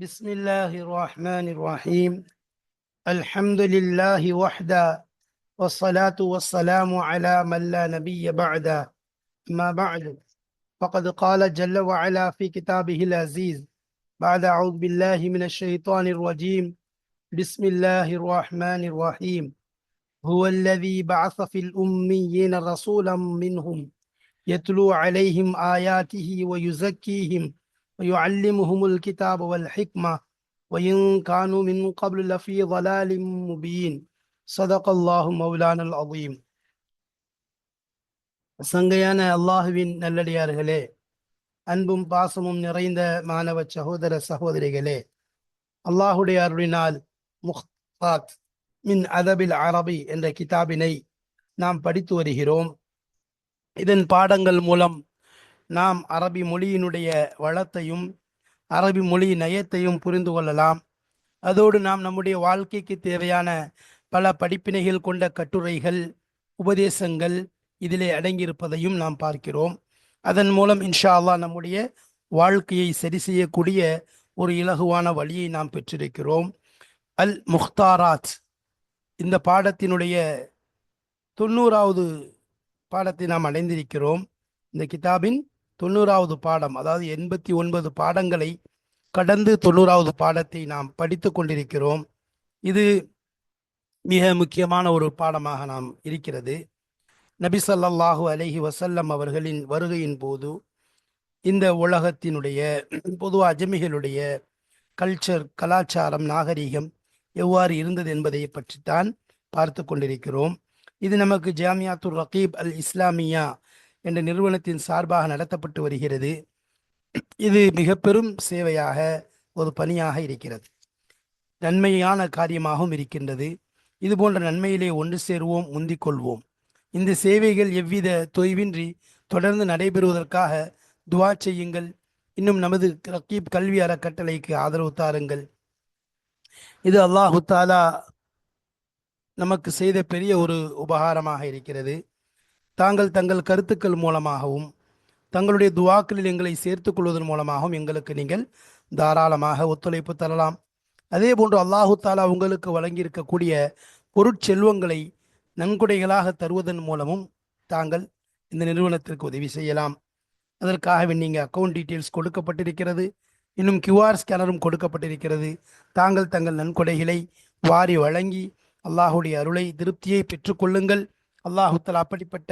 بسم الله الرحمن الرحيم. الحمد لله وحده والصلاة والسلام على من لا نبي بعده. ما بعد فقد قال جل وعلا في كتابه العزيز بعد أعوذ بالله من الشيطان الرجيم بسم الله الرحمن الرحيم. هو الذي بعث في الأميين رسولا منهم يتلو عليهم آياته ويزكيهم ويعلمهم الكتاب والحكمة وإن كانوا من قبل لفي ضلال مبين صدق الله مولانا العظيم சங்கையான அல்லாஹுவின் நல்லடியார்களே அன்பும் பாசமும் நிறைந்த மாணவ சகோதர சகோதரிகளே அல்லாஹுடைய அருளினால் முஹ்தாத் மின் அதபில் அரபி என்ற கிதாபினை நாம் படித்து வருகிறோம் இதன் பாடங்கள் மூலம் நாம் அரபி மொழியினுடைய வளத்தையும் அரபி மொழி நயத்தையும் புரிந்து கொள்ளலாம். அதோடு நாம் நம்முடைய வாழ்க்கைக்கு தேவையான பல படிப்பினைகள் கொண்ட கட்டுரைகள் உபதேசங்கள் இதிலே அடங்கியிருப்பதையும் நாம் பார்க்கிறோம். அதன் மூலம் இன்ஷா அல்லா நம்முடைய வாழ்க்கையை சரி செய்யக்கூடிய ஒரு இலகுவான வழியை நாம் பெற்றிருக்கிறோம். அல் முக்தாராத் இந்த பாடத்தினுடைய தொண்ணூறாவது பாடத்தை நாம் அடைந்திருக்கிறோம். இந்த கிதாபின் தொண்ணூறாவது பாடம் அதாவது எண்பத்தி ஒன்பது பாடங்களை கடந்து தொண்ணூறாவது பாடத்தை நாம் படித்து கொண்டிருக்கிறோம். இது மிக முக்கியமான ஒரு பாடமாக நாம் இருக்கிறது. நபி ஸல்லல்லாஹு அலைஹி வசல்லம் அவர்களின் வருகையின் போது இந்த உலகத்தினுடைய பொதுவாக அஜமிகளுடைய கல்ச்சர் கலாச்சாரம் நாகரிகம் எவ்வாறு இருந்தது என்பதை பற்றித்தான் பார்த்து கொண்டிருக்கிறோம். இது நமக்கு ஜாமியாத்துர் ரகீப் அல் இஸ்லாமியா என்ற நிறுவனத்தின் சார்பாக நடத்தப்பட்டு வருகிறது. இது மிக பெரும் சேவையாக ஒரு பணியாக இருக்கிறது. நன்மையான காரியமாகவும் இருக்கின்றது. இது போன்ற நன்மையிலே ஒன்று சேருவோம் முந்திக் கொள்வோம். இந்த சேவைகள் எவ்வித தொய்வின்றி தொடர்ந்து நடைபெறுவதற்காக துவா செய்யுங்கள். இன்னும் நமது ரக்கீப் கல்வி அறக்கட்டளைக்கு ஆதரவு தாருங்கள். இது அல்லாஹு தாலா நமக்கு செய்த பெரிய ஒரு உபகாரமாக இருக்கிறது. தாங்கள் தங்கள் கருத்துக்கள் மூலமாகவும் தங்களுடைய துவாக்களில் எங்களை சேர்த்து கொள்வதன் மூலமாகவும் எங்களுக்கு நீங்கள் தாராளமாக ஒத்துழைப்பு தரலாம். அதே போன்று அல்லாஹு தாலா உங்களுக்கு வழங்கியிருக்கக்கூடிய பொருட்செல்வங்களை நன்கொடைகளாக தருவதன் மூலமும் தாங்கள் இந்த நிறுவனத்திற்கு உதவி செய்யலாம். அதற்காகவே நீங்கள் அக்கௌண்ட் டீட்டெயில்ஸ் கொடுக்கப்பட்டிருக்கிறது இன்னும் கியூஆர் ஸ்கேனரும் கொடுக்கப்பட்டிருக்கிறது. தாங்கள் தங்கள் நன்கொடைகளை வாரி வழங்கி அல்லாஹுடைய அருளை திருப்தியை பெற்றுக்கொள்ளுங்கள் அல்லாஹு தலா அப்படிப்பட்ட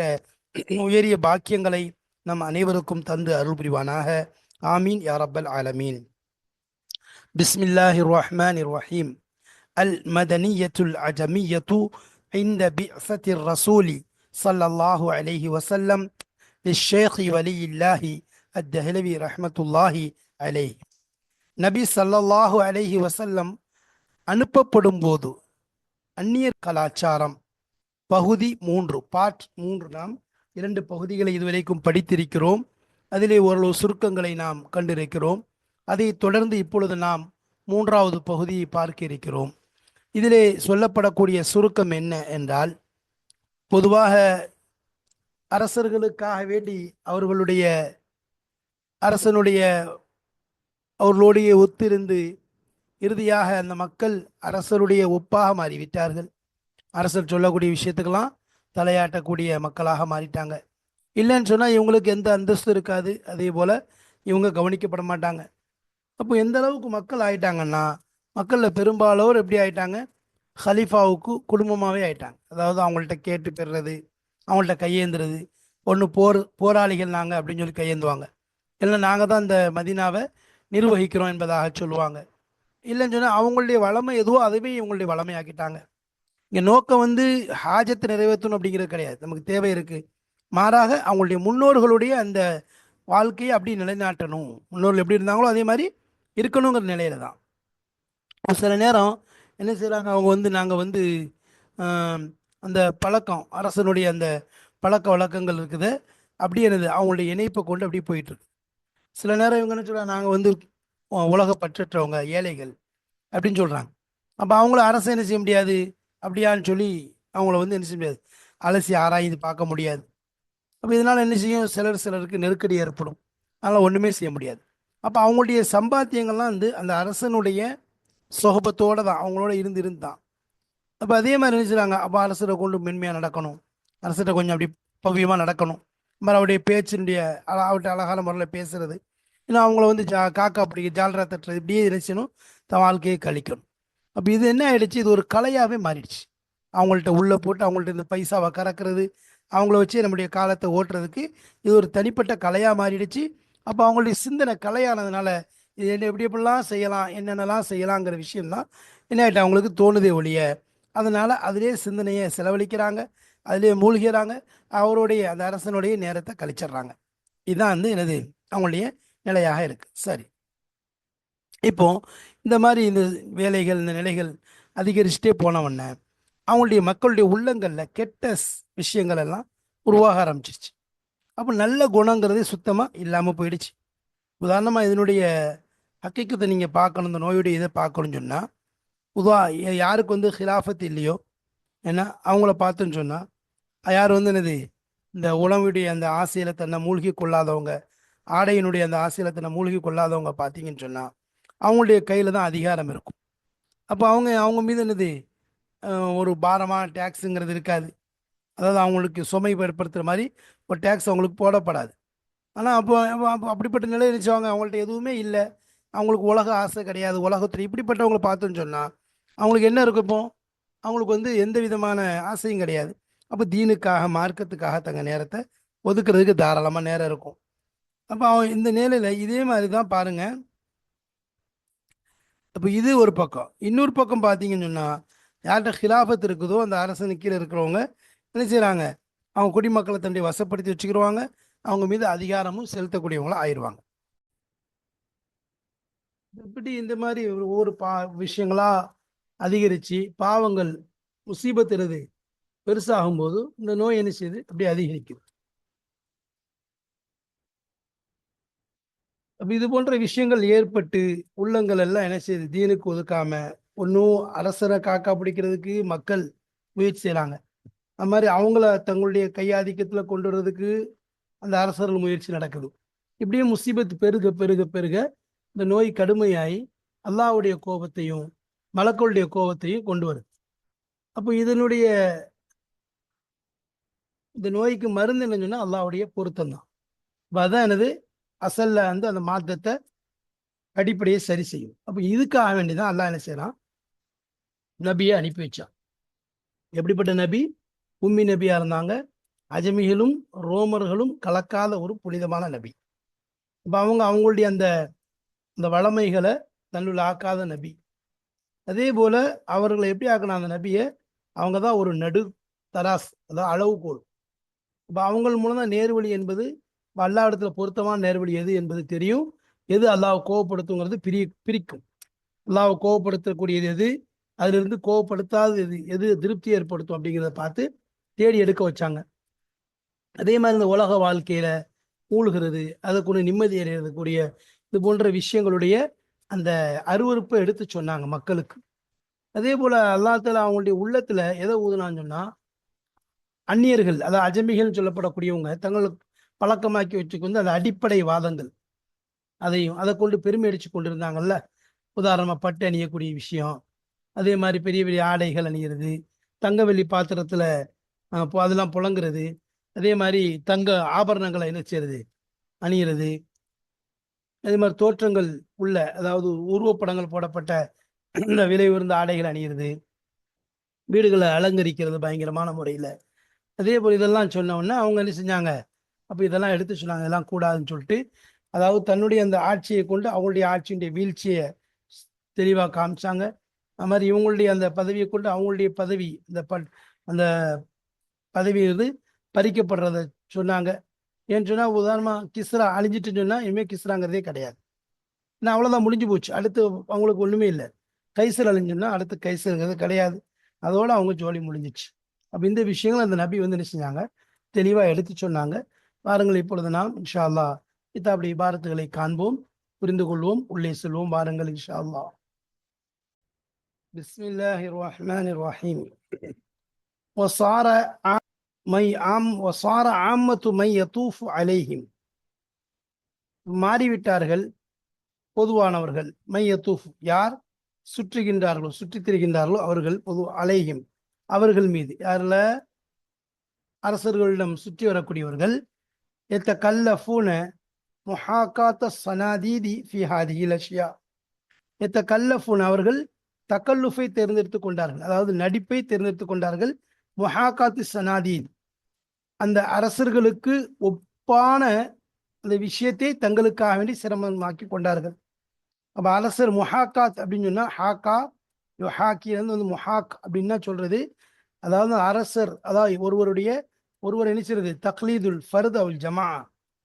உயரிய பாக்கியங்களை நம் அனைவருக்கும் தந்து அருள் புரிவானாக ஆமீன் யா ரப்பல் ஆலமீன் பிஸ்மில்லாஹி ரஹ்மான் ரஹீம் அல் மதனியத்துல் அஜமியத்து عند بعثة الرسول صلى الله عليه وسلم للشيخ ولي الله الدهلوي رحمة الله عليه நபி சல்லல்லாஹு அலைஹி வசல்லம் அனுப்பப்படும் போது அந்நியர் கலாச்சாரம் பகுதி மூன்று பார்ட் மூன்று நாம் இரண்டு பகுதிகளை இதுவரைக்கும் படித்திருக்கிறோம். அதிலே ஓரளவு சுருக்கங்களை நாம் கண்டிருக்கிறோம். அதை தொடர்ந்து இப்பொழுது நாம் மூன்றாவது பகுதியை பார்க்க இருக்கிறோம். இதிலே சொல்லப்படக்கூடிய சுருக்கம் என்ன என்றால் பொதுவாக அரசர்களுக்காக வேண்டி அவர்களுடைய அரசனுடைய அவர்களோடைய ஒத்திருந்து இறுதியாக அந்த மக்கள் அரசருடைய ஒப்பாக மாறிவிட்டார்கள். அரசர் சொல்லக்கூடிய விஷயத்துக்கெல்லாம் தலையாட்டக்கூடிய மக்களாக மாறிட்டாங்க. இல்லைன்னு சொன்னால் இவங்களுக்கு எந்த அந்தஸ்து இருக்காது. அதே போல் இவங்க கவனிக்கப்பட மாட்டாங்க. அப்போ எந்த அளவுக்கு மக்கள் ஆயிட்டாங்கன்னா மக்களில் பெரும்பாலோர் எப்படி ஆயிட்டாங்க? ஹலீஃபாவுக்கு குடும்பமாகவே ஆயிட்டாங்க. அதாவது அவங்கள்ட்ட கேட்டு பெறுறது அவங்கள்ட்ட கையேந்துறது ஒன்று போர் போராளிகள் நாங்கள் அப்படின்னு சொல்லி கையேந்துவாங்க. இல்லை நாங்கள் தான் இந்த மதினாவை நிர்வகிக்கிறோம் என்பதாக சொல்லுவாங்க. இல்லைன்னு சொன்னால் அவங்களுடைய வளமை எதுவோ அதுவே இவங்களுடைய வளமையாக்கிட்டாங்க. இங்கே நோக்கம் வந்து ஹாஜத்தை நிறைவேற்றணும் அப்படிங்கிறது கிடையாது. நமக்கு தேவை இருக்குது மாறாக அவங்களுடைய முன்னோர்களுடைய அந்த வாழ்க்கையை அப்படி நிலைநாட்டணும். முன்னோர்கள் எப்படி இருந்தாங்களோ அதே மாதிரி இருக்கணுங்கிற நிலையில தான். சில நேரம் என்ன செய்கிறாங்க அவங்க வந்து நாங்கள் வந்து அந்த பழக்கம் அரசனுடைய அந்த பழக்க வழக்கங்கள் இருக்குது. அப்படி என்னது அவங்களுடைய இணைப்பை கொண்டு அப்படியே போயிட்டுருக்கு சில நேரம் இவங்க என்ன சொல்கிறாங்க நாங்கள் வந்து உலக பற்றற்றவங்க ஏழைகள் அப்படின்னு சொல்கிறாங்க அப்போ அவங்கள அரசு என்ன செய்ய முடியாது? அப்படியான்னு சொல்லி அவங்கள வந்து என்ன செய்ய முடியாது? அலசி ஆராய்ந்து பார்க்க முடியாது. அப்போ இதனால் என்ன செய்யும்? சிலர் சிலருக்கு நெருக்கடி ஏற்படும். அதனால் ஒன்றுமே செய்ய முடியாது. அப்போ அவங்களுடைய சம்பாத்தியங்கள்லாம் வந்து அந்த அரசனுடைய சொகபத்தோடு தான். அவங்களோட இருந்து இருந்து தான். அப்போ அதே மாதிரி நினைச்சுறாங்க அப்போ அரசரை கொண்டு மென்மையாக நடக்கணும். அரசர்கிட்ட கொஞ்சம் அப்படி பவ்யமாக நடக்கணும். மாதிரி அவருடைய பேச்சினுடைய அழ அவர்கிட்ட அழகான முறையில் பேசுறது. இன்னும் அவங்கள வந்து ஜா காக்கா பிடிக்க ஜாலரா தட்டுறது இப்படியே நினைச்சணும் தன் வாழ்க்கையை கழிக்கணும். அப்போ இது என்ன ஆயிடுச்சு? இது ஒரு கலையாகவே மாறிடுச்சு. அவங்கள்ட்ட உள்ளே போட்டு அவங்கள்ட்ட இந்த பைசாவை கறக்கிறது அவங்கள வச்சு நம்முடைய காலத்தை ஓட்டுறதுக்கு இது ஒரு தனிப்பட்ட கலையாக மாறிடுச்சு. அப்போ அவங்களுடைய சிந்தனை கலையானதுனால இது என்ன எப்படி எப்படிலாம் செய்யலாம் என்னென்னலாம் செய்யலாங்கிற விஷயம்தான் என்ன ஆகிட்டு அவங்களுக்கு தோணுதே ஒழிய அதனால் அதிலே சிந்தனையை செலவழிக்கிறாங்க அதிலே மூழ்கிறாங்க அவருடைய அந்த அரசனுடைய நேரத்தை கழிச்சிடுறாங்க. இதுதான் வந்து எனது அவங்களுடைய நிலையாக இருக்குது சரி. இப்போ இந்த மாதிரி இந்த வேலைகள் இந்த நிலைகள் அதிகரிச்சுட்டே போனவொடனே அவங்களுடைய மக்களுடைய உள்ளங்களில் கெட்ட விஷயங்கள் எல்லாம் உருவாக ஆரம்பிச்சிருச்சு. அப்போ நல்ல குணங்கிறதே சுத்தமாக இல்லாமல் போயிடுச்சு. உதாரணமாக இதனுடைய ஹக்கீக்கத்தை நீங்கள் பார்க்கணும் இந்த நோயுடைய இதை பார்க்கணும்னு சொன்னால் உதா யாருக்கு வந்து ஹிலாஃபத் இல்லையோ ஏன்னா அவங்கள பார்த்துன்னு சொன்னால் யார் வந்து என்னது இந்த உணவுடைய அந்த ஆசையில் தன்னை மூழ்கி கொள்ளாதவங்க ஆடையினுடைய அந்த ஆசையில் தன்னை மூழ்கி கொள்ளாதவங்க பார்த்தீங்கன்னு சொன்னால் அவங்களுடைய கையில் தான் அதிகாரம் இருக்கும். அப்போ அவங்க அவங்க மீது என்னது? ஒரு பாரமாக டேக்ஸுங்கிறது இருக்காது. அதாவது அவங்களுக்கு சுமை ஏற்படுத்துகிற மாதிரி ஒரு டேக்ஸ் அவங்களுக்கு போடப்படாது. ஆனால் அப்போ அப்போ- அப்போ அப்படிப்பட்ட நிலை இருந்துச்சவங்க. அவங்கள்ட்ட எதுவுமே இல்லை. அவங்களுக்கு உலக ஆசை கிடையாது. உலகத்தில் இப்படிப்பட்டவங்களை பார்த்தோன்னு சொன்னால் அவங்களுக்கு என்ன இருக்கும் அவங்களுக்கு வந்து எந்த விதமான ஆசையும் கிடையாது. அப்போ தீனுக்காக மார்க்கத்துக்காக தங்க நேரத்தை ஒதுக்குறதுக்கு தாராளமாக நேரம் இருக்கும். அப்போ அவன் இந்த நிலையில் இதே மாதிரி தான் பாருங்கள் அப்போ இது ஒரு பக்கம். இன்னொரு பக்கம் பார்த்தீங்கன்னு சொன்னால் யார்கிட்ட ஹிலாஃபத் இருக்குதோ அந்த அரசனுக்கு கீழே இருக்கிறவங்க என்ன செய்கிறாங்க அவங்க குடிமக்களை தன்னுடைய வசப்படுத்தி வச்சுக்கிடுவாங்க அவங்க மீது அதிகாரமும் செலுத்தக்கூடியவங்களும் ஆயிடுவாங்க. இப்படி இந்த மாதிரி ஒரு ஒவ்வொரு பா விஷயங்களா அதிகரித்து பாவங்கள் முசீபத்துறது பெருசாகும்போது இந்த நோய் என்ன செய்யுது? அப்படியே அதிகரிக்குது. அப்போ இது போன்ற விஷயங்கள் ஏற்பட்டு உள்ளங்கள் எல்லாம் என்ன செய்யுது தீனுக்கு ஒதுக்காம ஒன்றும் அரசரை காக்கா பிடிக்கிறதுக்கு மக்கள் முயற்சி செய்கிறாங்க அது மாதிரி அவங்கள தங்களுடைய கையாதிக்கத்தில் கொண்டு வர்றதுக்கு அந்த அரசர்கள் முயற்சி நடக்குது. இப்படியே முசீபத் பெருக பெருக பெருக இந்த நோய் கடுமையாகி அல்லாவுடைய கோபத்தையும் மலக்களுடைய கோபத்தையும் கொண்டு வருது. அப்போ இதனுடைய இந்த நோய்க்கு மருந்து என்னன்னு சொன்னா அல்லாவுடைய பொருத்தம் தான் அப்ப அதான் எனது அசல்ல வந்து அந்த மாற்றத்தை அடிப்படையை சரி செய்யும். அப்போ இதுக்காக வேண்டிதான் அல்லாஹ் என்ன செய்யறான் நபியை அனுப்பி வச்சான். எப்படிப்பட்ட நபி? உம்மி நபியா இருந்தாங்க. அஜமிகளும் ரோமர்களும் கலக்காத ஒரு புனிதமான நபி. இப்போ அவங்க அவங்களுடைய அந்த அந்த வளமைகளை தன்னுள்ள ஆக்காத நபி. அதே போல அவர்களை எப்படி ஆக்கணும் அந்த நபியை அவங்க தான் ஒரு நடு தராஸ் அதாவது அளவுகோல். இப்போ அவங்கள் மூலம் தான் நேர்வழி என்பது அல்லாஹ் இடத்துல பொருத்தமான நேர்வழி எது என்பது தெரியும். எது அல்லாவை கோவப்படுத்துங்கிறது பிரி பிரிக்கும். அல்லாஹ் கோவப்படுத்தக்கூடியது எது? அதிலிருந்து கோவப்படுத்தாதது எது? எது திருப்தி ஏற்படுத்தும் அப்படிங்கிறத பார்த்து தேடி எடுக்க வச்சாங்க. அதே மாதிரி இந்த உலக வாழ்க்கையில மூழ்கிறது அதுக்குள்ள நிம்மதி அடைகிறதுக்குரிய இது போன்ற விஷயங்களுடைய அந்த அருவருப்பை எடுத்து சொன்னாங்க மக்களுக்கு. அதே போல அல்லாத்துல அவங்களுடைய உள்ளத்துல எதை ஊதுனான்னு சொன்னா அந்நியர்கள் அதாவது அஜமிகள் சொல்லப்படக்கூடியவங்க தங்களுக்கு பழக்கமாக்கி வச்சுக்கொண்டு அந்த அடிப்படை வாதங்கள். அதையும் அதை கொண்டு பெருமை அடிச்சு கொண்டிருந்தாங்கல்ல? உதாரணமாக பட்டு அணியக்கூடிய விஷயம் அதே மாதிரி பெரிய பெரிய ஆடைகள் அணிகிறது தங்க வெள்ளி அதெல்லாம் புழங்குறது அதே மாதிரி தங்க ஆபரணங்களை என்ன செய்யறது அணியிறது. அதே மாதிரி தோற்றங்கள் உள்ள அதாவது உருவப்படங்கள் போடப்பட்ட இந்த விலை உயர்ந்த ஆடைகள் அணியிறது. வீடுகளை அலங்கரிக்கிறது பயங்கரமான முறையில். அதே போல் இதெல்லாம் சொன்ன உடனே அவங்க என்ன செஞ்சாங்க? அப்போ இதெல்லாம் எடுத்து சொன்னாங்க இதெல்லாம் கூடாதுன்னு சொல்லிட்டு. அதாவது தன்னுடைய அந்த ஆட்சியை கொண்டு அவங்களுடைய ஆட்சியினுடைய வீழ்ச்சியை தெளிவாக காமிச்சாங்க. அது மாதிரி இவங்களுடைய அந்த பதவியை கொண்டு அவங்களுடைய பதவி இந்த ப அந்த பதவி வந்து பறிக்கப்படுறத சொன்னாங்க. ஏன்னு சொன்னால் உதாரணமாக கிஸ்ரா அழிஞ்சிட்டுன்னு சொன்னால் இனிமேல் கிஸ்ராங்கிறதே கிடையாது. நான் அவ்வளோதான் முடிஞ்சு போச்சு. அடுத்து அவங்களுக்கு ஒன்றுமே இல்லை. கைசர் அழிஞ்சோன்னா அடுத்து கைசருங்கிறது கிடையாது. அதோடு அவங்க ஜோலி முடிஞ்சிச்சு. அப்போ இந்த விஷயங்கள் அந்த நபி வந்து என்ன செஞ்சாங்க? தெளிவாக எடுத்து சொன்னாங்க. வாருங்கள் இப்பொழுது நாம் இன்ஷா அல்லாஹ் கிதாபுடைய இபாரத்துகளை காண்போம் புரிந்து கொள்வோம் உள்ளே செல்வோம் வாருங்கள் இன்ஷா அல்லாஹ் பிஸ்மில்லாஹி ரஹ்மான் ரஹீம் وصار عام- மை ஆம் وصار عامة من يطوف عليهم மாறிவிட்டார்கள் பொதுவானவர்கள் மையத்தூஃப் யார் சுற்றுகின்றார்களோ சுற்றித் திரிகின்றார்களோ அவர்கள் பொது அலைஹிம் அவர்கள் மீது யாரில் அரசர்களிடம் சுற்றி வரக்கூடியவர்கள் எத்த கல்லஃபூன முஹாக்காத்த சனாதீதி ஃபி ஹாதிஹி லஷ்யா எத்த கல்லஃபூன் அவர்கள் தக்கல்லுஃபை தேர்ந்தெடுத்து கொண்டார்கள். அதாவது நடிப்பை தேர்ந்தெடுத்து கொண்டார்கள் முஹாக்காத்து சனாதீத் அந்த அரசர்களுக்கு ஒப்பான அந்த விஷயத்தை தங்களுக்காக வேண்டி சிரமமாக்கி கொண்டார்கள். அப்போ அரசர் முஹாக்காத் அப்படின்னு சொன்னால் ஹாக்கா ஹாக்கி வந்து முஹாக் அப்படின்னா சொல்றது அதாவது அரசர் அதாவது ஒருவருடைய ஒருவர் நினைச்சிருது தக்லீதுல் ஃபருத் அவள் ஜமா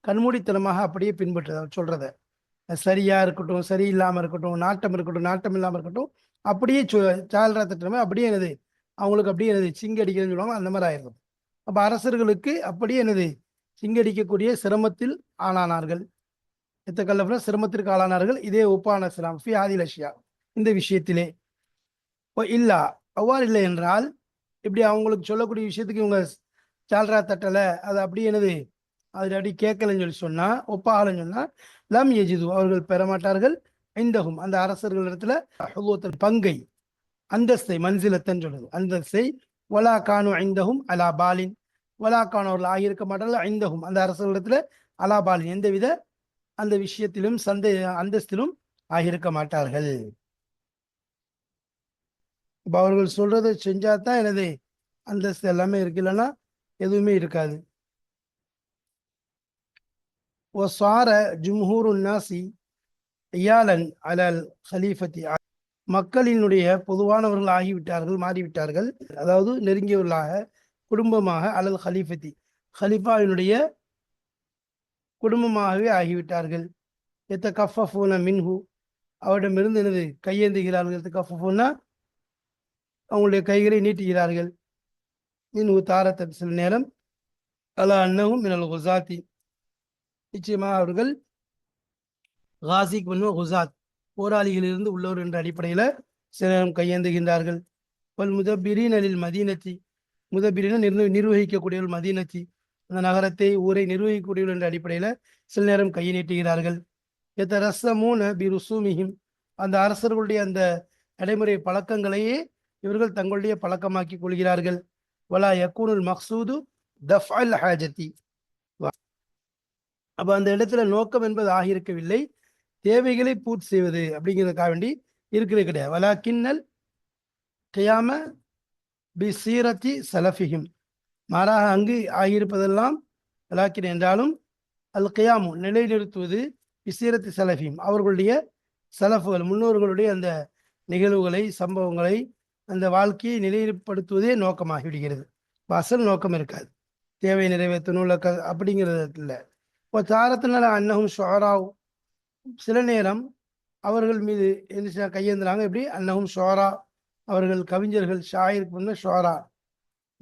கண்மூடித்தனமாக அப்படியே பின்பற்றுறது அவள் சொல்றத. அது சரியா இருக்கட்டும் சரியில்லாமல் இருக்கட்டும் நாட்டம் இருக்கட்டும் நாட்டம் இல்லாமல் இருக்கட்டும் அப்படியே சால்ரா திட்டமே அப்படியே என்னது அவங்களுக்கு அப்படியே என்னது சிங்கடிக்கிறதுன்னு சொல்லுவாங்க அந்த மாதிரி ஆயிருக்கும் அப்போ அரசர்களுக்கு அப்படியே என்னது சிங்கடிக்கக்கூடிய சிரமத்தில் ஆளானார்கள். எத்த கல்லஃபில் சிரமத்திற்கு ஆளானார்கள். இதே ஒப்பான சிரம் ஃபி ஆதில் அஷியா இந்த விஷயத்திலே. இப்போ இல்லா அவ்வாறு இல்லை என்றால் இப்படி அவங்களுக்கு சொல்லக்கூடிய விஷயத்துக்கு இவங்க சால்ரா தட்டலை அது அப்படி என்னது? அது அப்படி கேட்கலன்னு சொல்லி சொன்னா ஒப்பாகலன்னு சொன்னா லம் எஜிது அவர்கள் பெறமாட்டார்கள். ஐந்தகும் அந்த அரசர்களிடத்துல ஹுலூத்தல் பங்கை அந்தஸ்தை மன்சிலத்தன் சொல்லுது அந்தஸ்தை வலா கானு ஐந்தகும் அலா பாலின். வலா கானு அவர்கள் ஆகியிருக்க மாட்டார்கள் ஐந்தகும் அந்த அரசர்களிடத்துல அலா பாலின். எந்தவித அந்த விஷயத்திலும் சந்தை அந்தஸ்திலும் ஆகியிருக்க மாட்டார்கள். இப்ப அவர்கள் சொல்றதை செஞ்சாதான் எனது அந்தஸ்து எல்லாமே இருக்கு. இல்லைன்னா எதுவுமே இருக்காது. ஒசார ஜும்ஹூரு நாசி ஐயாலன் அலல் ஹலீஃபத்தி மக்களினுடைய பொதுவானவர்கள் ஆகிவிட்டார்கள் மாறிவிட்டார்கள். அதாவது நெருங்கியவர்களாக குடும்பமாக அலல் ஹலீஃபத்தி ஹலீஃபாவினுடைய குடும்பமாகவே ஆகிவிட்டார்கள். எத்த கஃபூன மின்ஹு அவரிடமிருந்து எனது கையேந்துகிறார்கள். எத்த கஃபூனா அவங்களுடைய கைகளை நீட்டுகிறார்கள். மின் உதாரத்தை சில நேரம் அலா அன்னவும் மினல் குசாத்தி நிச்சயமாக அவர்கள் காசிக் பண்ணுவ குசாத் போராளிகளிலிருந்து உள்ளவர் என்ற அடிப்படையில் சில நேரம் கையேந்துகின்றார்கள். பல் முதபிரின் அலில் மதீனத்தி. முதபிரின நிர்வ நிர்வகிக்கக்கூடியவர்கள் மதீனத்தி. அந்த நகரத்தை ஊரை நிர்வகிக்கக்கூடியவர்கள் என்ற அடிப்படையில் சில நேரம் கையை நீட்டுகிறார்கள் எத்த ரசமூன பி ருசூமிஹிம் அந்த அரசர்களுடைய அந்த நடைமுறை பழக்கங்களையே இவர்கள் தங்களுடைய பழக்கமாக்கி கொள்கிறார்கள். வலா யக்கூனுல் மக்சூது தஃப் அல் ஹாஜத்தி அப்போ அந்த இடத்துல நோக்கம் என்பது ஆகியிருக்கவில்லை. தேவைகளை பூர்த்தி செய்வது அப்படிங்கிறதுக்காக வேண்டி இருக்கிறது கிடையாது. வலா கிண்ணல் கியாம பி சீரத்தி சலஃபிஹிம். மாறாக அங்கு ஆகியிருப்பதெல்லாம் வலாக்கின் என்றாலும் அல் கியாமு நிலைநிறுத்துவது பிசீரத்தி சலஃபியும் அவர்களுடைய சலஃபுகள் முன்னோர்களுடைய அந்த நிகழ்வுகளை சம்பவங்களை அந்த வாழ்க்கையை நிலைப்படுத்துவதே நோக்கமாகி விடுகிறது அசல் நோக்கம் இருக்காது. தேவை நிறைவேற்றணும் இல்லை க அப்படிங்கிறது இல்லை. இப்போ தாரத்தினால அன்னகும் ஷோராவ் சில நேரம் அவர்கள் மீது என்ன கையேந்துறாங்க எப்படி? அன்னகும் ஷோரா அவர்கள் கவிஞர்கள் ஷாயிருக்கு முன்ன ஷோரா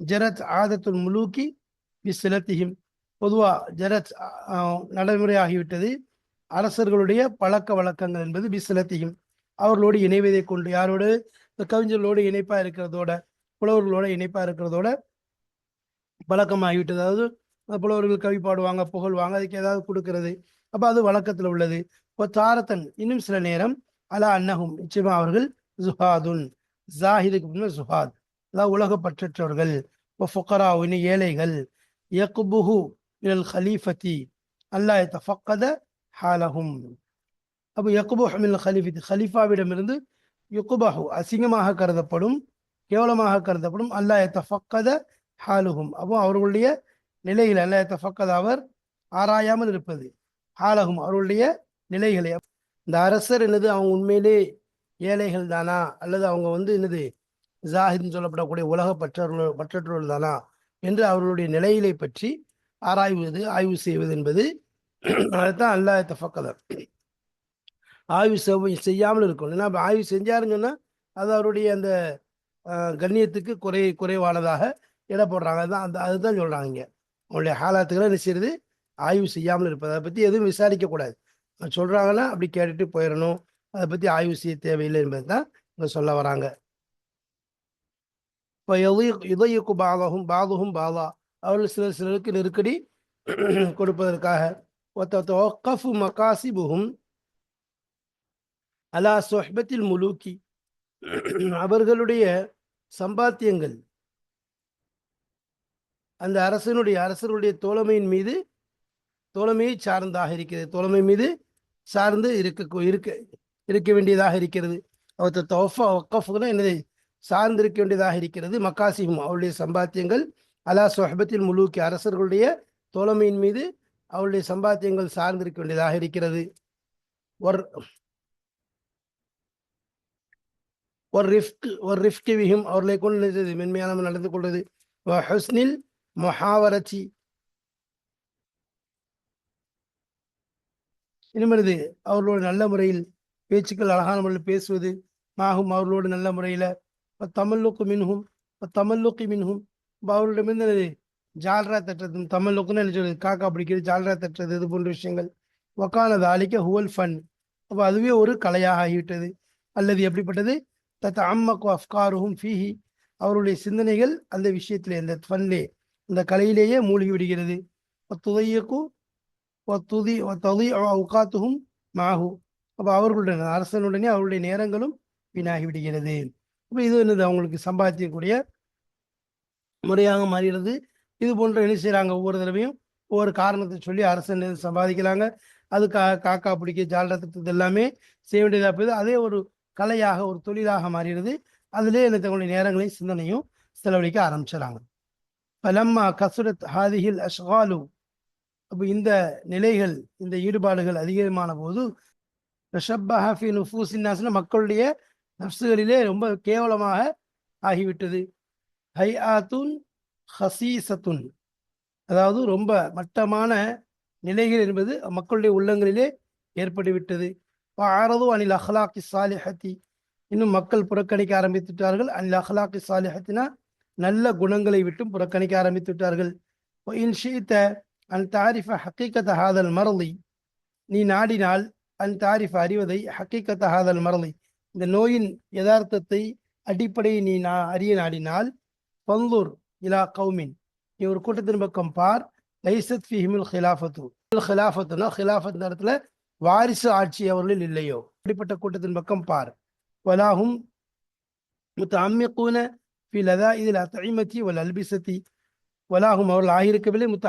ஜரத் ஆதத்துல் முலூக்கி பிசிலத்திஹிம். பொதுவாக ஜரத் நடைமுறையாகிவிட்டது. அரசர்களுடைய பழக்க வழக்கங்கள் என்பது பிசிலத்தியும் அவர்களோடு இணைவதை கொண்டு யாரோடு? இந்த கவிஞர்களோடு இணைப்பாக இருக்கிறதோட புலவர்களோட இணைப்பாக இருக்கிறதோட பழக்கமாகிவிட்டது அதாவது புலவர்கள் கவி பாடுவாங்க புகழ்வாங்க அதுக்கு ஏதாவது கொடுக்கறது. அப்போ அது வழக்கத்தில் உள்ளது. இப்போ தாரத்தன் இன்னும் சில நேரம் அலா அன்னகும் நிச்சயமா அவர்கள் ஜுஹாதுன் ஜாஹிதுக்கு முன்னர் ஜுஹாத் அதாவது உலக பற்றற்றவர்கள் இப்போ ஃபுக்கரா இன்னும் ஏழைகள். யக்குபுஹு மினல் ஹலீஃபத்தி அல்லாஹ் ஃபக்கத ஹாலஹும். அப்போ யக்குபுஹ் மினல் ஹலீஃபத்தி ஹலீஃபாவிடமிருந்து யுக்குபஹு அசிங்கமாக கருதப்படும் கேவலமாக கருதப்படும் அல்லாஹ் தஃக்கத ஹாலுகும் அப்போ அவர்களுடைய நிலையில் அல்லாஹ் தஃக்கத அவர் ஆராயாமல் இருப்பது. ஹாலகும் அவர்களுடைய நிலைகளை. இந்த அரசர் என்னது அவங்க உண்மையிலே ஏழைகள் தானா? அல்லது அவங்க வந்து என்னது ஜாஹித்னு சொல்லப்படக்கூடிய உலக பற்றவர்கள் பற்றற்றோர்கள் தானா? என்று அவர்களுடைய நிலைகளை பற்றி ஆராய்வது ஆய்வு செய்வது என்பது அதுதான் அல்லாஹ் தஃக்கதர் ஆய்வு செவ் செய்யாமல் இருக்கும் ஏன்னா ஆய்வு செஞ்சாருன்னு சொன்னால் அது அவருடைய அந்த கண்ணியத்துக்கு குறை குறைவானதாக இட போடுறாங்க அதுதான் அந்த அதுதான் சொல்கிறாங்க இங்கே. அவங்களுடைய ஹாலாத்துக்களை என்ன செய்யுது ஆய்வு செய்யாமல் இருப்பது. அதை பற்றி எதுவும் விசாரிக்கக்கூடாது. சொல்கிறாங்கன்னா அப்படி கேட்டுட்டு போயிடணும் அதை பற்றி ஆய்வு செய்ய தேவையில்லை என்பது தான் இங்கே சொல்ல வராங்க. இப்போ இதயக்கு பாதகும் பாதகும் பாதா. அவர்கள் சிலர் சிலருக்கு நெருக்கடி கொடுப்பதற்காக. ஒத்த மகாசிபுகும். அலா சொஹ்பத்தில் முலூக்கி. அவர்களுடைய சம்பாத்தியங்கள். அந்த அரசனுடைய அரசருடைய தோழமையின் மீது தோழமையை சார்ந்தாக இருக்கிறது. தோழமை மீது சார்ந்து இருக்க இருக்க இருக்க வேண்டியதாக இருக்கிறது. அவர் தொஃபா ஒக்கஃபுனா என்னது? சார்ந்து இருக்க வேண்டியதாக இருக்கிறது. மக்காசிஹும் அவருடைய சம்பாத்தியங்கள். அலா சொஹபத்தில் முழுக்கி அரசர்களுடைய தோழமையின் மீது அவருடைய சம்பாத்தியங்கள் சார்ந்திருக்க வேண்டியதாக இருக்கிறது. ஒர் ஒரு ரிஃப்க் ஒரு ரிஃப்க் விகும் அவர்களை கொண்டு மென்மையான நடந்து கொள்வது. ஹுஸ்னில் மொஹாவரச்சி. இனிமருது அவர்களோடு நல்ல முறையில் பேச்சுக்கள் அழகான முறையில் பேசுவது. மாகும் அவர்களோடு நல்ல முறையில். தமிழ்லுக்கு மின்ஹும் தமிழ்லுக்கு மின்ஹும். அவர்களிடமிருந்து ஜால்ரா தட்டுறது தமிழ்லுக்குன்னு என்ன சொல்றது? காக்கா பிடிக்கிறது ஜால்ரா தட்டுறது இது போன்ற விஷயங்கள். ஒக்கானது அழிக்க ஹுவல் ஃபன். அப்போ அதுவே ஒரு கலையாக ஆகிவிட்டது அல்லது எப்படிப்பட்டது? தத் அம்மக்கு அஃப்காருஹும் ஃபீஹி. அவருடைய சிந்தனைகள் அந்த விஷயத்திலே அந்த ஃபன்லே அந்த கலையிலேயே மூழ்கி விடுகிறது. துதையக்கு துதி தொதி உகாத்துகும் மாகு அப்போ அவர்களுடைய அரசனுடனே அவருடைய நேரங்களும் வீணாகி விடுகிறது. அப்போ இது என்னது? அவங்களுக்கு சம்பாதிக்கக்கூடிய முறையாக மாறுகிறது இது போன்ற என்ன செய்கிறாங்க ஒவ்வொரு தடவையும் ஒவ்வொரு காரணத்தை சொல்லி அரசன் சம்பாதிக்கிறாங்க அது கா காக்கா பிடிக்க ஜாலத்துக்கு எல்லாமே செய்ய வேண்டியதாக போகுது அதே ஒரு கலையாக ஒரு தொழிலாக மாறிடுது. அதிலே என்ன தங்களுடைய நேரங்களையும் சிந்தனையும் செலவழிக்க ஆரம்பிச்சிடறாங்க பலம்மா கசுரத் ஹாதிஹில் அஷ்காலு. அப்போ இந்த நிலைகள் இந்த ஈடுபாடுகள் அதிகமான போது ரிஷப்பஹாஃபி நுஃபூசின்னாஸ்னா மக்களுடைய நப்சுகளிலே ரொம்ப கேவலமாக ஆகிவிட்டது. ஹை ஆத்துன் ஹசீசத்துன் அதாவது ரொம்ப மட்டமான நிலைகள் என்பது மக்களுடைய உள்ளங்களிலே ஏற்பட்டுவிட்டது. ஆரது அனில் அஹ்லாக்கி சாலிஹத்தி இன்னும் மக்கள் புறக்கணிக்க ஆரம்பித்துட்டார்கள் அனில் அஹ்லாக்கி சாலிஹத்தினா நல்ல குணங்களை விட்டும் புறக்கணிக்க ஆரம்பித்துட்டார்கள் அன் தாரிஃப ஹக்கீக்கத் ஹாதல் மரளி நீ நாடினால் அன் தாரிஃப அறிவதை ஹக்கீக்கத் ஹாதல் மரளி இந்த நோயின் யதார்த்தத்தை அடிப்படையை நீ நா அறிய நாடினால் பந்தூர் இலா கௌமின் நீ ஒரு கூட்டத்தின் பக்கம் பார். லைசத் ஃபிஹிமில் ஹிலாஃபத்து ஹிலாஃபத்துனா ஹிலாஃபத் இடத்துல வாரிசு ஆட்சி அவர்களில் இல்லையோ? அப்படிப்பட்ட கூட்டத்தின் பக்கம் பார். வலாகும் முத்தஅம்மிகூன லதா இதில் அத்இமதி வல் அல்பிசத்தி. வலாகும் அவர்கள் ஆகியிருக்கவில்லை. முத்த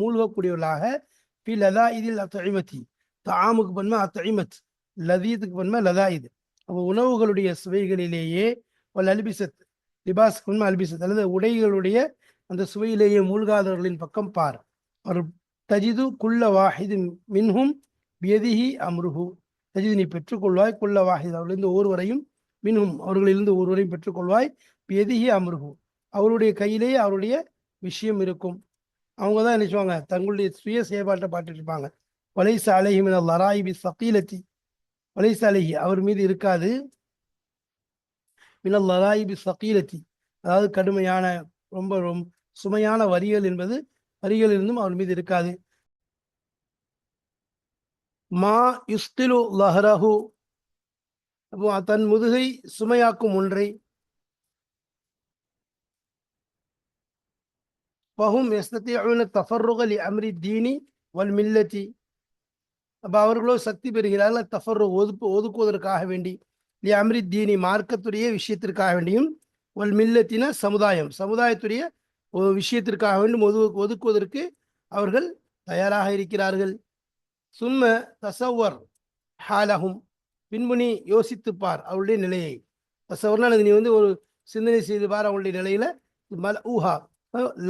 மூழ்கக்கூடியவர்களாக பி லதா இதில் அத்தைமத்தி தாமுக்கு பன்மா அத்தழிமத் லதீத்துக்கு பன்மா லதா இது அப்போ உணவுகளுடைய சுவைகளிலேயே ஒரு அல்பிசத் லிபாஸ் பன்மா அல்பிசத் அல்லது உடைகளுடைய அந்த சுவையிலேயே மூழ்காதவர்களின் பக்கம் பார். அவர் தஜிது குள்ள வாஹிது மின்ஹும் பியதிஹி அம்ருஹு. தஜிது நீ பெற்றுக்கொள்வாய் குள்ள வாஹித். அவர்களிருந்து ஒருவரையும் மின்ஹும் அவர்களிலிருந்து ஒருவரையும் பெற்றுக்கொள்வாய் பியதிஹி அம்ருஹு. அவருடைய கையிலேயே அவருடைய விஷயம் இருக்கும். அவங்க தான் நினைச்சுவாங்க தங்களுடைய சுய செயல்பாட்டை பாட்டு இருப்பாங்க. வலைச அலஹி மின லராயிபி சகீலத்தி. வலைச அலஹி அவர் மீது இருக்காது. மினல் லராயிபி சகீலத்தி. அதாவது கடுமையான ரொம்ப ரொம்ப சுமையான வரிகள் என்பது வரிகள் இருந்தும் அவர் மீது இருக்காது. மா யுஸ்திலு லஹரஹு. தன் முதுகை சுமையாக்கும் ஒன்றை. பஹும் எஸ்தத்தியுன தஃபர்ருக அம்ரி தீனி வல் மில்லத்தி அப்போ அவர்களோ சக்தி பெறுகிறார்கள் தஃபர்ரு ஒதுப்பு ஒதுக்குவதற்காக வேண்டி. லி அம்ரி தீனி மார்க்கத்துடைய விஷயத்திற்காக வேண்டியும் வல் மில்லத்தின சமுதாயம் சமுதாயத்துடைய விஷயத்திற்காக வேண்டும் ஒது ஒதுக்குவதற்கு அவர்கள் தயாராக இருக்கிறார்கள். சும்ம தசவர் ஹாலகும் பின்புனி யோசித்துப்பார் அவருடைய நிலையை. தசவர்னா நீ வந்து ஒரு சிந்தனை செய்து பார் அவங்களுடைய நிலையில. மல ஊஹா.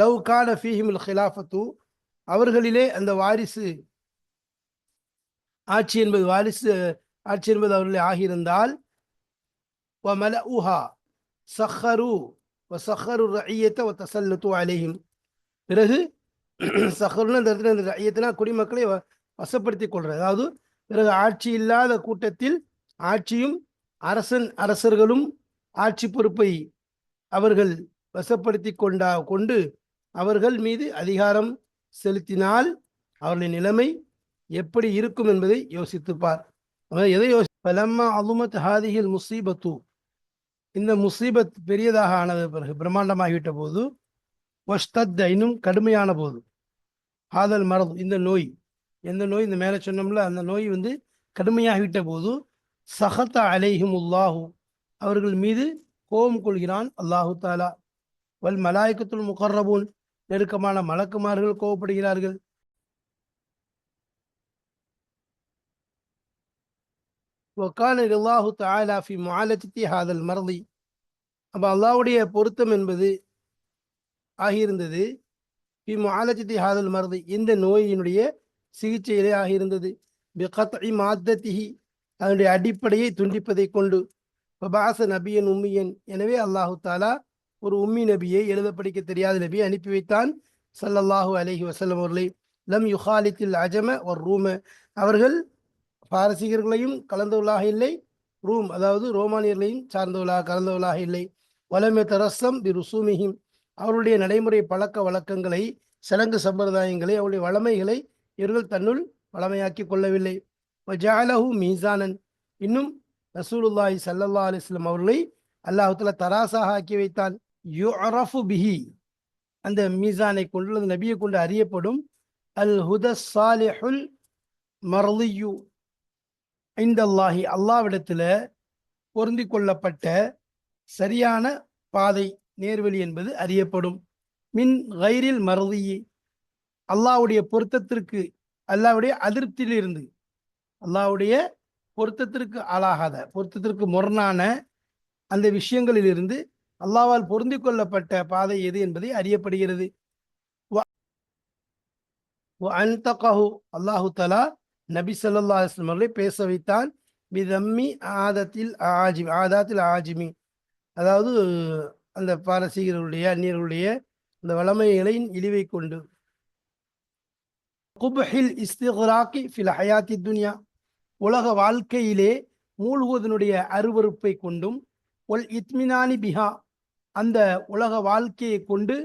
லவ் கான ஃபீஹிமுல் ஹிலாஃபத்து அவர்களிலே அந்த வாரிசு ஆட்சி என்பது வாரிசு ஆட்சி என்பது அவர்களே ஆகியிருந்தால் மல உஹா சஹரு சஹரு ரஐயத்தை தசல்லத்து அலேஹிம். பிறகு சஹருன்னு அந்த இடத்துல அந்த ரஐயத்தினா குடிமக்களை வசப்படுத்தி கொள்றது அதாவது பிறகு ஆட்சி இல்லாத கூட்டத்தில் ஆட்சியும் அரசன் அரசர்களும் ஆட்சி பொறுப்பை அவர்கள் வசப்படுத்தி கொண்டா கொண்டு அவர்கள் மீது அதிகாரம் செலுத்தினால் அவர்களின் நிலைமை எப்படி இருக்கும் என்பதை யோசித்துப்பார். எதை யோசி பலம்மா அலுமத் ஹாதிகில் முசீபத்து. இந்த முசீபத் பெரியதாக ஆனது பிறகு பிரம்மாண்டமாகிவிட்ட போது வஷ்தத் இன்னும் கடுமையான போது ஆதல் மரது இந்த நோய் எந்த நோய்? இந்த மேலே சொன்னோம்ல அந்த நோய் வந்து கடுமையாகிவிட்ட போது சஹத்த அலைஹும் உல்லாஹு அவர்கள் மீது கோபம் கொள்கிறான் அல்லாஹு தாலா வல் மலாய்க்கத்துல் முகர்ரபூன் நெருக்கமான மலக்குமார்கள் கோபப்படுகிறார்கள். ஒக்கான இல்லாஹு தாலாஃபி மாலத்தி ஹாதல் மறதி அப்போ அல்லாவுடைய பொருத்தம் என்பது ஆகியிருந்தது. பி மாலத்தி ஹாதல் மறதி இந்த நோயினுடைய சிகிச்சையிலே இருந்தது பிகத்இ மாத்தத்திஹி அதனுடைய அடிப்படையை துண்டிப்பதை கொண்டு. பபாச நபியன் உம்மியன். எனவே அல்லாஹு தாலா ஒரு உம்மி நபியை எழுத படிக்க தெரியாத நபியை அனுப்பி வைத்தான். சல்லல்லாஹு அலஹி வஸல்லம் அவர்களை லம் யுஹாலித்தில் அஜம ஒரு ரூம. அவர்கள் பாரசீகர்களையும் கலந்தவர்களாக இல்லை. ரூம் அதாவது ரோமானியர்களையும் சார்ந்தவர்களாக கலந்தவர்களாக இல்லை. வலமே தரசம் பி ருசூமிஹிம். அவருடைய நடைமுறை பழக்க வழக்கங்களை சடங்கு சம்பிரதாயங்களை அவருடைய வளமைகளை இவர்கள் தன்னுள் வளமையாக்கி கொள்ளவில்லை. ஜாலஹு மீசானன். இன்னும் ரசூலுல்லாஹி ஸல்லல்லாஹு அலிஸ்லம் அவர்களை அல்லாஹுத்துல தராசாக ஆக்கி வைத்தான். யுஅரஃபு பிஹி. அந்த மீசானை கொண்டு அந்த நபியை கொண்டு அறியப்படும் அல் ஹுத சாலிஹுல் மர்லியு ஐந்தல்லாஹி அல்லாவிடத்தில் பொருந்தி கொள்ளப்பட்ட சரியான பாதை நேர்வழி என்பது அறியப்படும். மின் கைரில் மருதியி. அல்லாவுடைய பொருத்தத்திற்கு அல்லாவுடைய அதிருப்தியிலிருந்து அல்லாவுடைய பொருத்தத்திற்கு ஆளாகாத பொருத்தத்திற்கு முரணான அந்த விஷயங்களிலிருந்து அல்லாவால் பொருந்தி கொள்ளப்பட்ட பாதை எது என்பதை அறியப்படுகிறது. அல்லாஹு தலா நபி சொல்லா அவர்களை பேச வைத்தான். பிதம்மி ஆதத்தில் ஆஜிமி ஆதாத்தில் ஆஜிமி. அதாவது அந்த பாரசீகர்களுடைய அந்நியர்களுடைய அந்த வளமைகளின் இழிவை கொண்டு குபஹில் இஸ்திகராக்கி ஃபில் ஹயாத்தி துன்யா. உலக வாழ்க்கையிலே மூழ்குவதனுடைய அருவருப்பை கொண்டும் ஒல் இத்மினானி பிஹா அந்த உலக வாழ்க்கையை கொண்டு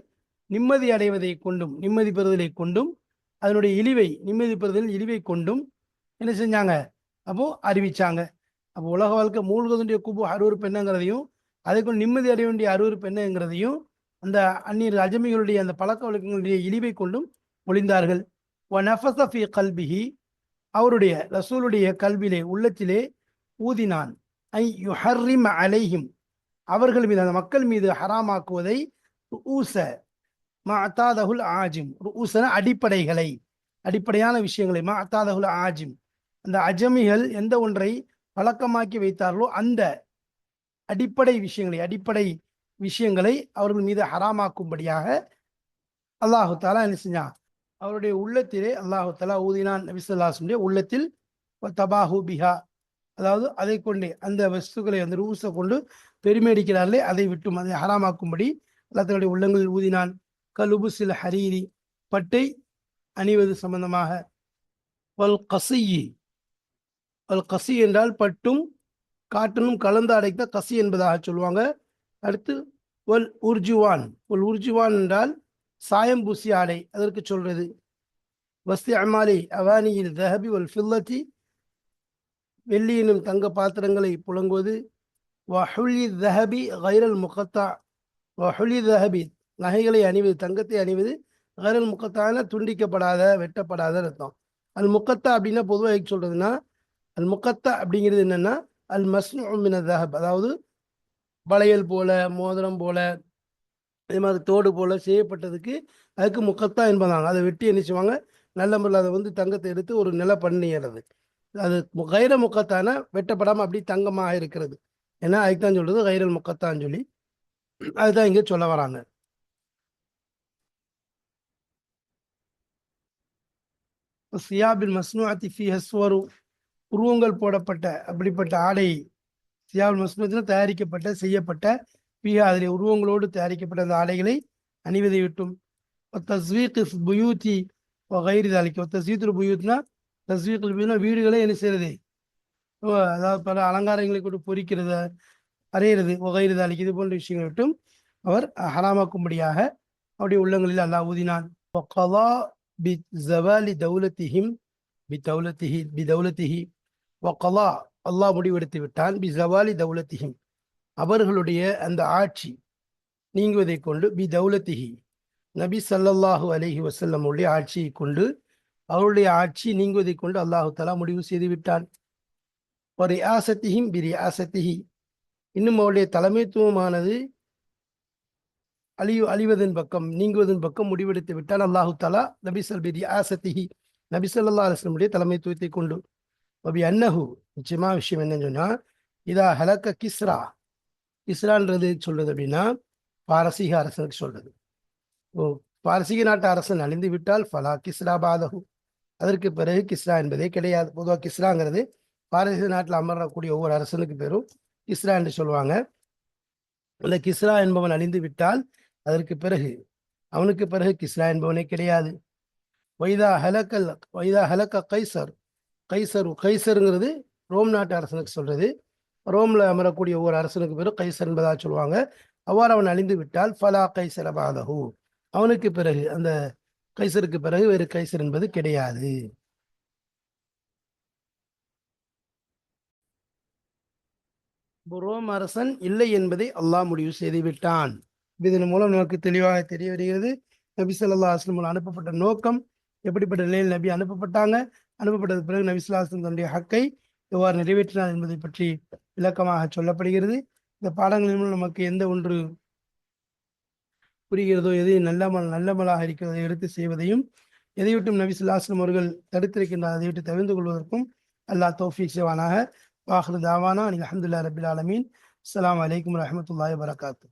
நிம்மதி அடைவதை கொண்டும் நிம்மதி பெறுதலை கொண்டும் அதனுடைய இழிவை நிம்மதி பெறுதல் இழிவை கொண்டும் என்ன செஞ்சாங்க? அப்போ அறிவிச்சாங்க. அப்போ உலக வாழ்க்கை மூழ்குவதனுடைய குபு அருவறுப்பு என்னங்கிறதையும் அதை கொண்டு நிம்மதி அடைய வேண்டிய அருவறுப்பு என்னங்கிறதையும் அந்த அந்நியர் அஜமிகளுடைய அந்த பழக்க வழக்கங்களுடைய இழிவை கொண்டும் ஒளிந்தார்கள் ஒ நஃபசஃபி கல்பிஹி அவருடைய ரசூலுடைய கல்விலே உள்ளத்திலே ஊதினான். ஐ யுஹர்ரிம் அலைஹிம் அவர்கள் மீது அந்த மக்கள் மீது ஹராமாக்குவதை ஊச மாத்தாதகுல் ஆஜிம் ஊசன அடிப்படைகளை அடிப்படையான விஷயங்களை மாத்தாதகுல் ஆஜிம் அந்த அஜமிகள் எந்த ஒன்றை பழக்கமாக்கி வைத்தார்களோ அந்த அடிப்படை விஷயங்களை அடிப்படை விஷயங்களை அவர்கள் மீது ஹராமாக்கும்படியாக அல்லாஹு தாலா என்ன செஞ்சான்? அவருடைய உள்ளத்திலே அல்லாஹு தலா ஊதினான் நபிசுல்லாசனுடைய உள்ளத்தில் தபாஹு பிஹா அதாவது அதை கொண்டே அந்த வஸ்துக்களை அந்த ரூசை கொண்டு பெருமையடிக்கிறார்களே அதை விட்டும் அதை ஹராமாக்கும்படி அல்லாத்தனுடைய உள்ளங்களில் ஊதினான். கலுபுசில் ஹரீரி பட்டை அணிவது சம்பந்தமாக. வல் கசியி வல் கசி என்றால் பட்டும் காட்டனும் கலந்து அடைத்த கசி என்பதாக சொல்லுவாங்க. அடுத்து ஒல் உர்ஜுவான் ஒல் உர்ஜுவான் என்றால் சாயம் பூசி ஆடை அதற்கு சொல்றது வஸ்தி அமாலி அவானியில் தஹபி ஒல் ஃபில்லத்தி வெள்ளியினும் தங்க பாத்திரங்களை புழங்குவது வஹுலி தஹபி கைரல் முகத்தா. வஹுலி தஹபி நகைகளை அணிவது தங்கத்தை அணிவது கைரல் முகத்தான துண்டிக்கப்படாத வெட்டப்படாத அர்த்தம் அல் முக்கத்தா அப்படின்னா பொதுவாக சொல்றதுன்னா அல் முக்கத்தா அப்படிங்கிறது என்னன்னா அல் மஸ்னு தஹப். அதாவது வளையல் போல மோதிரம் போல அதே மாதிரி தோடு போல செய்யப்பட்டதுக்கு அதுக்கு முக்கத்தா என்பதாங்க. அதை வெட்டி என்ன செய்வாங்க? நல்ல முறையில் அதை வந்து தங்கத்தை எடுத்து ஒரு நில பண்ணிடுறது அது கைர முக்கத்தான வெட்டப்படாமல் அப்படி தங்கமாக இருக்கிறது ஏன்னா அதுக்கு தான் சொல்றது கைரல் முக்கத்தான்னு சொல்லி. அதுதான் இங்கே சொல்ல வராங்க. சியாபின் மஸ்னுவாத்தி ஃபி ஹஸ்வரு. உருவங்கள் போடப்பட்ட அப்படிப்பட்ட ஆடை. சியாபின் மஸ்னுவத்தில் தயாரிக்கப்பட்ட செய்யப்பட்ட பிஹா அதில் உருவங்களோடு தயாரிக்கப்பட்ட அந்த ஆடைகளை அணிவதை விட்டும் தஸ்வீக் புயூத்தி கயிறு தாலிக்கு தஸ்வீத்து புயூத்னா தஸ்வீக்கில் புயூனா வீடுகளே என்ன செய்யறது? அதாவது பல அலங்காரங்களை கொண்டு பொறிக்கிறத அறையிறது ஒகைறு தாலிக்கு இது போன்ற விஷயங்களை விட்டும் அவர் ஹராமாக்கும்படியாக அவருடைய உள்ளங்களில் அல்லாஹ் ஊதினான். பிஸவாலி தௌலத்திஹிம் பி தௌலத்திஹி பி தௌலத்திஹி. வக்கலா அல்லாஹ் முடிவெடுத்து விட்டான் பி ஜவாலி தௌலத்திஹிம். அவர்களுடைய அந்த ஆட்சி நீங்குவதை கொண்டு பி தௌலத்திஹி. நபி சல்லல்லாஹு அலஹி வசல்லமுடைய ஆட்சியை கொண்டு அவருடைய ஆட்சி நீங்குவதை கொண்டு அல்லாஹு தலா முடிவு செய்து விட்டான். ஒரு ஆசத்தியும் பிரி ஆசத்திஹி இன்னும் அவருடைய தலைமைத்துவமானது அழிவு அழிவதன் பக்கம் நீங்குவதன் பக்கம் முடிவெடுத்து விட்டால் அல்லாஹு தலா நபி சல்பிரி ஆசத்திஹி நபி சல்லா அலுவலமுடைய தலைமைத்துவத்தை கொண்டு. அபி அன்னஹு நிச்சயமா விஷயம் என்னன்னு சொன்னா இதா ஹலக்க கிஸ்ரா. கிஸ்ரான்றது சொல்றது அப்படின்னா பாரசீக அரசனுக்கு சொல்றது. ஓ பாரசீக நாட்டு அரசன் அழிந்து விட்டால் ஃபலா கிஸ்ரா பாதகு அதற்கு பிறகு கிஸ்ரா என்பதே கிடையாது. பொதுவாக கிஸ்ராங்கிறது பாரசீக நாட்டில் அமரக்கூடிய ஒவ்வொரு அரசனுக்கு பேரும் கிஸ்ரா என்று சொல்லுவாங்க. அந்த கிஸ்ரா என்பவன் அழிந்து விட்டால் அதற்கு பிறகு அவனுக்கு பிறகு கிஸ்ரா என்பவனே கிடையாது. வைதா ஹலக்கல் வைதா ஹலக்க கைசர். கைசர் கைசருங்கிறது ரோம் நாட்டு அரசனுக்கு சொல்றது. ரோம்ல அமரக்கூடிய ஒவ்வொரு அரசனுக்கு பேரும் கைசர் என்பதாக சொல்லுவாங்க. அவ்வாறு அவன் அழிந்து விட்டால் ஃபலா கைசர பாதகு அவனுக்கு பிறகு அந்த கைசருக்கு பிறகு வேறு கைசர் என்பது கிடையாது. ரோம் அரசன் இல்லை என்பதை அல்லாஹ் முடிவு செய்துவிட்டான் இதன் மூலம் நமக்கு தெளிவாக தெரிய வருகிறது. நபி சொல்லா அஸ்லம் அனுப்பப்பட்ட நோக்கம் எப்படிப்பட்ட நிலையில் நபி அனுப்பப்பட்டாங்க? அனுப்பப்பட்டது பிறகு நபி சொல்லா அஸ்லம் தன்னுடைய ஹக்கை எவ்வாறு நிறைவேற்றினார் என்பதை பற்றி விளக்கமாக சொல்லப்படுகிறது. இந்த பாடங்களின் மூலம் நமக்கு எந்த ஒன்று புரிகிறதோ எது நல்லமல் நல்லமலாக இருக்கிறதோ எடுத்து செய்வதையும் எதை விட்டும் நபி ஸல்லல்லாஹு அவர்கள் தடுத்திருக்கின்றார் அதை விட்டு தவிர்த்து கொள்வதற்கும் அல்லாஹ் தௌஃபீக் செய்வானாக. வாஹ்ரு தாவானா அலமதுல்லா ரபில் ஆலமீன். அஸ்லாம் வலைக்கம் வரமத்துல வரகாத்து